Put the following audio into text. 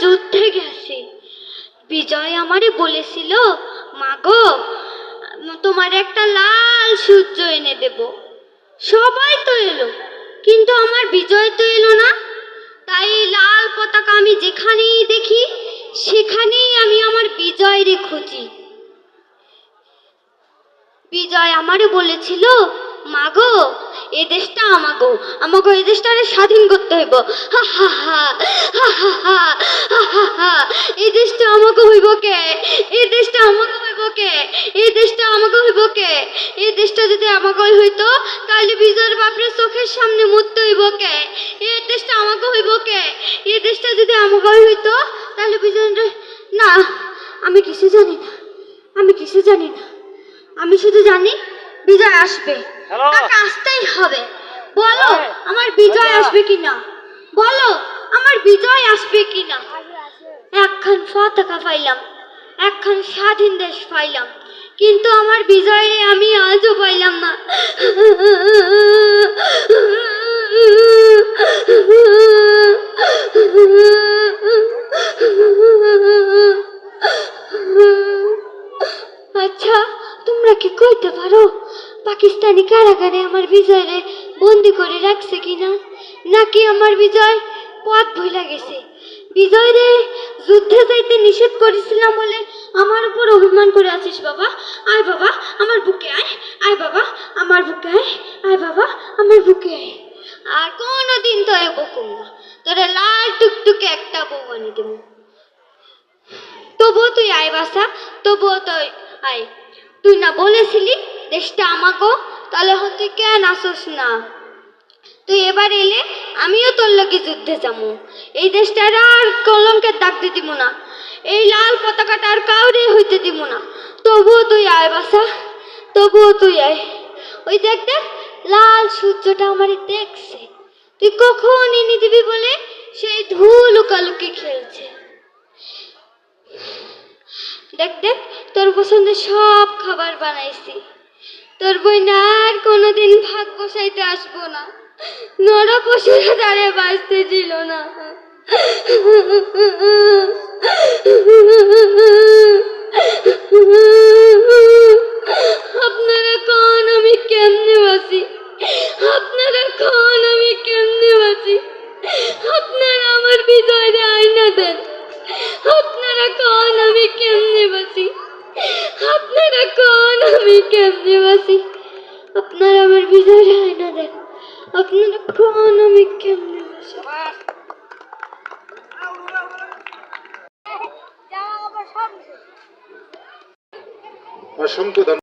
যুদ্ধে গেছে। বিজয় আমারে বলেছিল, মাগো, তোমার একটা লাল সূর্য এনে দেব। সবাই তো এলো, কিন্তু আমার বিজয় তো এলো না। তাই লাল পতাকা আমি যেখানেই দেখি, সেখানেই আমি আমার বিজয় রে খুঁজি। বিজয় আমারে বলেছিল, মাগো এদেশটা আমাগো আমাগো এ স্বাধীন করতে হইব। হা হা হা। দেশটা আমাকে হইব কে? এই দেশটা আমাকে হইব কে? এই দেশটা আমাকে হইব কে? এই দেশটা যদি আমাকে হইতো তাহলে বিজয়ের বাপরে চোখের সামনে মরতে হইব কে? এই দেশটা আমাকে হইব কে? এই দেশটা যদি আমাকে হইতো তাহলে বিজয় না আমি কিছু জানি না। আমি কিছু জানি না। আমি শুধু জানি বিজয় আসবে। তাকে আসতেই হবে। বলো হ্যাঁ। আমার বিজয় বলো। আসবে কিনা? বলো আমার বিজয় আসবে কিনা? একখান পতাকা পাইলাম, একখান স্বাধীন দেশ পাইলাম, কিন্তু আমার বিজয়ে আমি আজও পাইলাম না। আচ্ছা তোমরা কি কইতে পারো, পাকিস্তানি কারাগারে আমার বিজয়রে বন্দি করে রাখছে কিনা? নাকি আমার বিজয় পথ ভুলে গেছে? বিজয় রে, যুদ্ধে যাইতে নিষেধ করেছিলাম বলে আমার উপর অভিমান করে আছিস বাবা। আয় বাবা, আমার বুকে আয় আয় বাবা, আমার বুকে আয় আয় বাবা, আমার বুকে আয়। আর কোনো দিন তো এ বকুম না, তোরা লাল টুকটুকে একটা বউ বানিয়ে দেবো। তবুও তুই আয় বাসা তবুও তুই আয়। তুই না বলেছিলি দেশটা আমাকেও তাহলে হন তুই কেন আসোস না? তুই এবার এলে আমিও তোর লোকে যুদ্ধে যাব এই দেশটার আর কলঙ্কের দাগ দিব না। এই লাল পতাকাটা আর কাউরে হইতে দিব না। তবুও তুই আয় বাসা তবুও তুই আয়। ওই দেখ দেখ, লাল সূর্যটা আমারে দেখছে। তুই কখন এনে দিবি বলে সেই ধুল লুকালুকি খেলছে। দেখ দেখ, তোর পছন্দের সব খাবার বানাইছি। তোর বই না আর কোনোদিন ভাগ বসাইতে আসব না। নর পশুরা তারে বাঁচতে ছিল না। আপনারা কোন, আমি কেমনে বাসি আপনারা কোন, আমি কেমনে বাসি আপনারা আমার বিজয় আয়না দেন। আপনারা কোন, আমি কেমনে বাসি আপনারা কোন, আমি কেমনে বাসি আপনারা আমার বিজয় আয়না দেন। অসংখ্য ধন্যবাদ